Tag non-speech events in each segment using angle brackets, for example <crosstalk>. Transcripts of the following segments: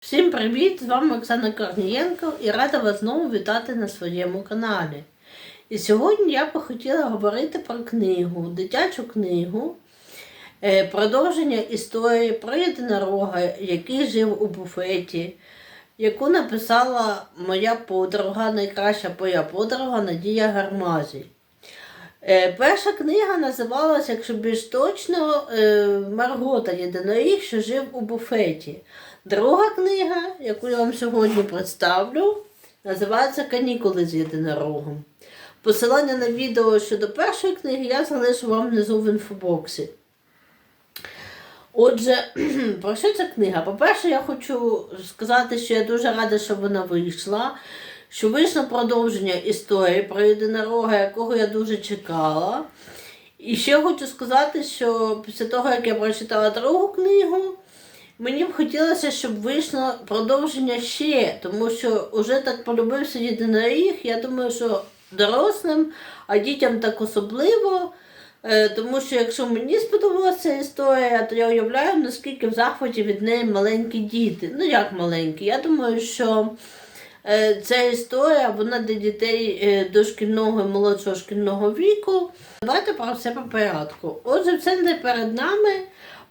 Всім привіт! З вами Оксана Корнієнко і рада вас знову вітати на своєму каналі. І сьогодні я би хотіла говорити про книгу, дитячу книгу, е, продовження історії про єдинорога, який жив у буфеті, яку написала моя подруга, найкраща моя подруга Надія Гармазій. Е, Перша книга називалася, якщо більш точно, е, Маргота Єдиноріг, що жив у буфеті. Друга книга, яку я вам сьогодні представлю, називається Канікули з єдинорогом. Посилання на відео щодо першої книги я залишу вам внизу в інфобоксі. Отже, <clears throat> про що ця книга? По-перше, я хочу сказати, що я дуже рада, що вона вийшла, що вийшло продовження історії про єдинорога, якого я дуже чекала. І ще хочу сказати, що після того, як я прочитала другу книгу, мені б хотілося, щоб вийшло продовження ще, тому що вже так полюбився єдиноріг. Я думаю, що дорослим, а дітям так особливо. Е, Тому що якщо мені сподобалася історія, то я уявляю, наскільки в захваті від неї маленькі діти. Ну як маленькі? Я думаю, що е, ця історія вона для дітей е, дошкільного і молодшого шкільного віку. Давайте про все по порядку. Отже, в центрі перед нами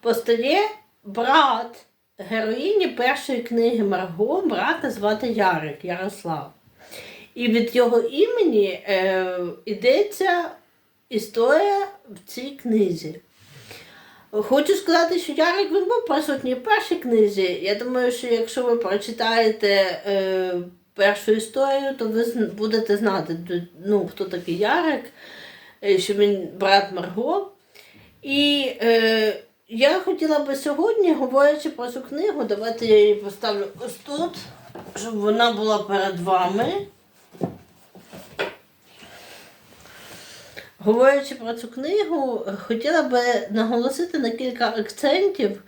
постає брат героїні першої книги Марго, брата звати Ярик Ярослав. І від його імені е, йдеться історія в цій книзі. Хочу сказати, що Ярик він був присутній в першій книзі. Я думаю, що якщо ви прочитаєте е, першу історію, то ви будете знати, ну, хто такий Ярик, е, що він брат Марго. І е, я хотіла би сьогодні, говорячи про цю книгу, давайте я її поставлю ось тут, щоб вона була перед вами. Говорячи про цю книгу, хотіла би наголосити на кілька акцентів,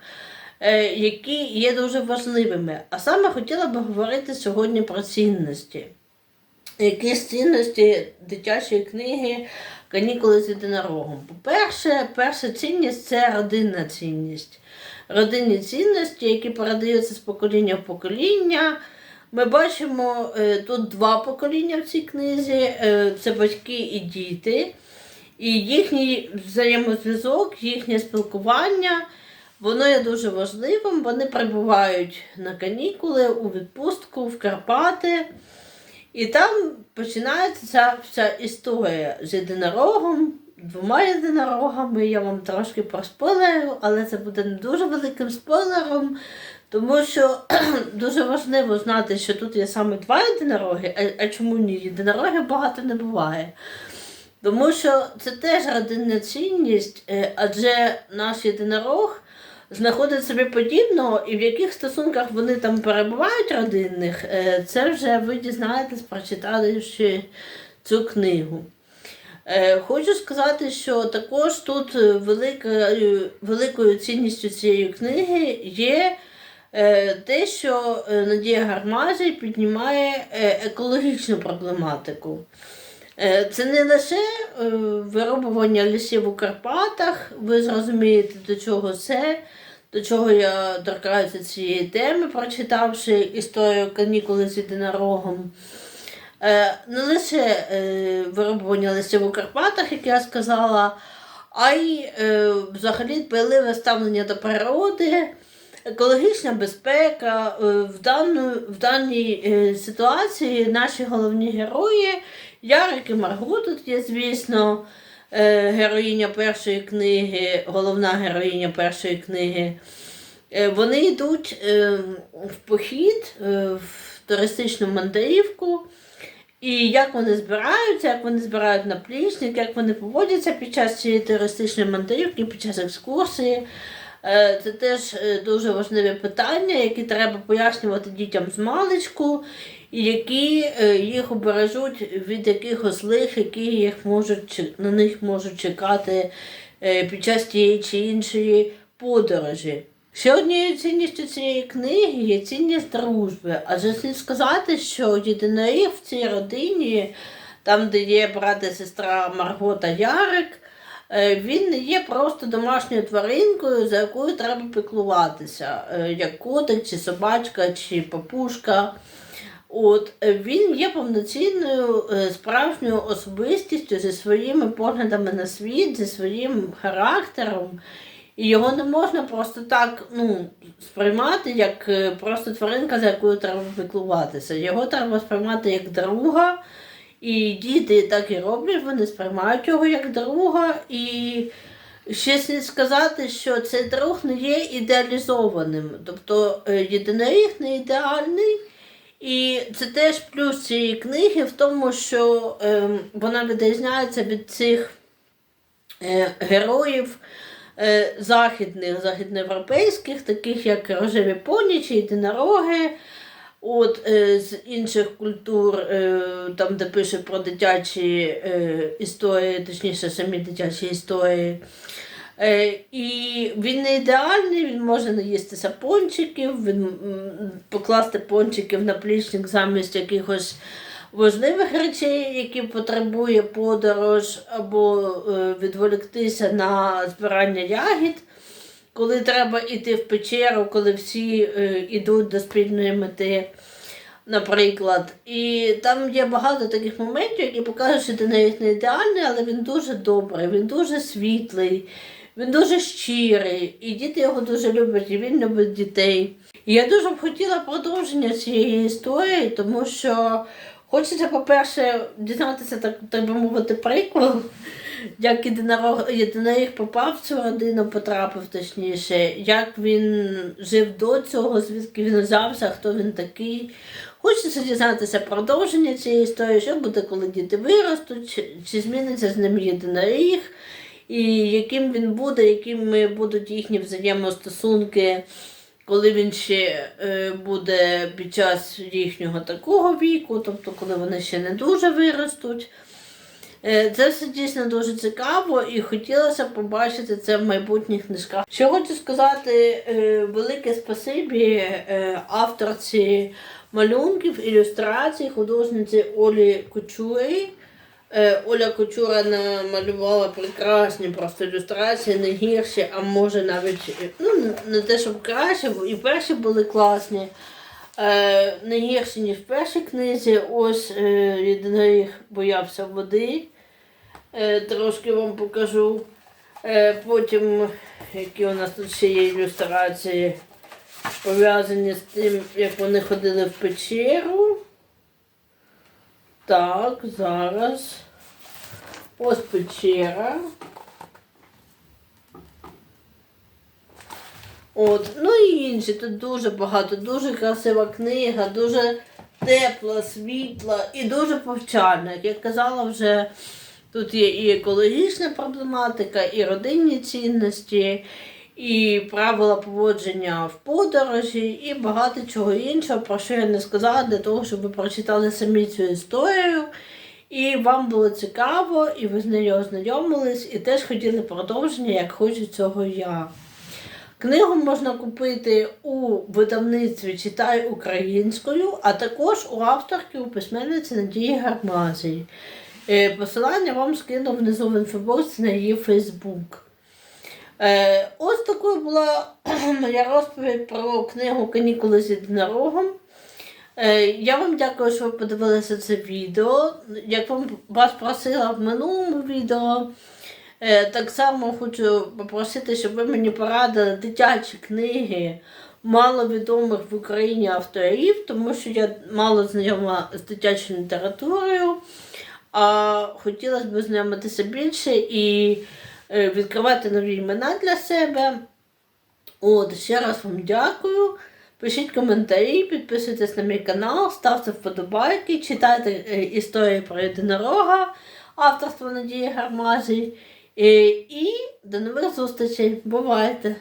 е, які є дуже важливими. А саме хотіла би говорити сьогодні про цінності. Якісь цінності дитячої книги Канікули з єдинорогом. По-перше, перша цінність це родинна цінність. Родинні цінності, які передаються з покоління в покоління. Ми бачимо е, тут два покоління в цій книзі: Е, це батьки і діти. І їхній взаємозв'язок, їхнє спілкування, воно є дуже важливим. Вони прибувають на канікули у відпустку в Карпати. І там починається ця вся історія з єдинорогом, двома єдинорогами. Я вам трошки проспойлерю, але це буде не дуже великим спойлером, тому що <clears throat> дуже важливо знати, що тут є саме два єдинороги, а, а чому ні? Єдинороги багато не буває. Тому що це теж родинна цінність, е, адже наш єдинорог знаходить собі подібного, і в яких стосунках вони там перебувають родинних, е, це вже ви дізнаєтесь, прочитавши цю книгу. Е, Хочу сказати, що також тут е, великою, великою цінністю цієї книги є те, що Надія Гармазій піднімає екологічну проблематику. Е, Це не лише е, вирубування лісів у Карпатах, ви зрозумієте, до чого це, до чого я торкаюся цієї теми, прочитавши історію канікули з єдинорогом. Е, Не лише вирубування лісів у Карпатах, як я сказала, а й взагалі дбайливе ставлення до природи, екологічна безпека. В, дану, в даній ситуації наші головні герої, Ярик і Марго тут є, звісно, е, героїня першої книги, головна героїня першої книги. Е, Вони йдуть е, в похід, в туристичну мандрівку. І як вони збираються, як вони збирають наплічник, як вони поводяться під час цієї туристичної мандрівки, під час екскурсії. Е, Це теж е, дуже важливі питання, які треба пояснювати дітям з маличку, і які е, їх обережуть від якихось лих, які їх можуть, на них можуть чекати під час тієї чи іншої подорожі. Ще однією цінністю цієї книги є цінність дружби. Адже слід сказати, що єдиноріг в цій родині, там, де є брат і сестра Марго та Ярик, Він не є просто домашньою тваринкою, за якою треба піклуватися, е, як котик, чи собачка, чи папушка. От е, він є повноцінною е, справжньою особистістю зі своїми поглядами на світ, зі своїм характером. І його не можна просто так ну, сприймати як е, просто тваринка, за якою треба піклуватися. Його треба сприймати як друга. І діти так і роблять, вони сприймають його як друга. І ще слід сказати, що цей друг не є ідеалізованим. Тобто е, єдиноріг не ідеальний. І це теж плюс цієї книги в тому, що е, вона відрізняється від цих е, героїв е, західних, західноєвропейських, таких як рожеві поні чи єдинороги. От е, з інших культур, е, там, де пише про дитячі е, історії, точніше, самі дитячі історії. Е, і він не ідеальний, він може наїстися пончиків, він покласти пончиків на плічник замість якихось важливих речей, які потребує подорож, або е, відволіктися на збирання ягід, коли треба йти в печеру, коли всі е, йдуть до спільної мети. Наприклад, і там є багато таких моментів, які покажуть, що ти навіть не ідеальний, але він дуже добрий, він дуже світлий, він дуже щирий, і діти його дуже люблять, і він любить дітей. І я дуже б хотіла продовження цієї історії, тому що хочеться, по-перше, дізнатися, так, би мовити, приквел, як єдиноріг попав в цю родину, потрапив точніше, як він жив до цього, звідки він взявся, хто він такий. Хочеться дізнатися продовження цієї історії, що буде, коли діти виростуть, чи, чи зміниться з ним єдиноріг, і яким він буде, якими будуть їхні взаємостосунки, коли він ще е, буде під час їхнього такого віку, тобто коли вони ще не дуже виростуть. Е, Це все дійсно дуже цікаво і хотілося побачити це в майбутніх книжках. Що хочу сказати, е, велике спасибі авторці малюнків, ілюстрацій, художниці Олі Кучурі. Е, Оля Кучура намалювала прекрасні просто ілюстрації, не гірші, а може навіть е, ну, не те, щоб краще, і перші були класні. Е, не гірші, ніж в першій книзі. Ось єдиноріг боявся води. Трошки вам покажу. Потім, які у нас тут ще є ілюстрації, пов'язані з тим, як вони ходили в печеру. Так, зараз. Ось печера. От, ну і інші. Тут дуже багато, дуже красива книга, дуже тепла, світла і дуже повчальна. Як я казала вже, тут є і екологічна проблематика, і родинні цінності, і правила поводження в подорожі, і багато чого іншого, про що я не сказала, для того, щоб ви прочитали самі цю історію. І вам було цікаво, і ви з нею ознайомились, і теж хотіли продовження, як хочу цього я. Книгу можна купити у видавництві Читай українською, а також у авторки у письменниці Надії Гармазій. Е, Посилання вам скину внизу в інфобоксі на її Фейсбук. Е, Ось такою була <clears throat> моя розповідь про книгу Канікули з єдинорогом. Е, Я вам дякую, що ви подивилися це відео. Як вам вас просила в минулому відео, е, так само хочу попросити, щоб ви мені порадили дитячі книги маловідомих в Україні авторів, тому що я мало знайома з дитячою літературою, а хотілося б знайомитися більше і відкривати нові імена для себе. От, ще раз вам дякую. Пишіть коментарі, підписуйтесь на мій канал, ставте вподобайки, читайте е, історії про єдинорога, авторство Надії Гармазі. І, і до нових зустрічей. Бувайте!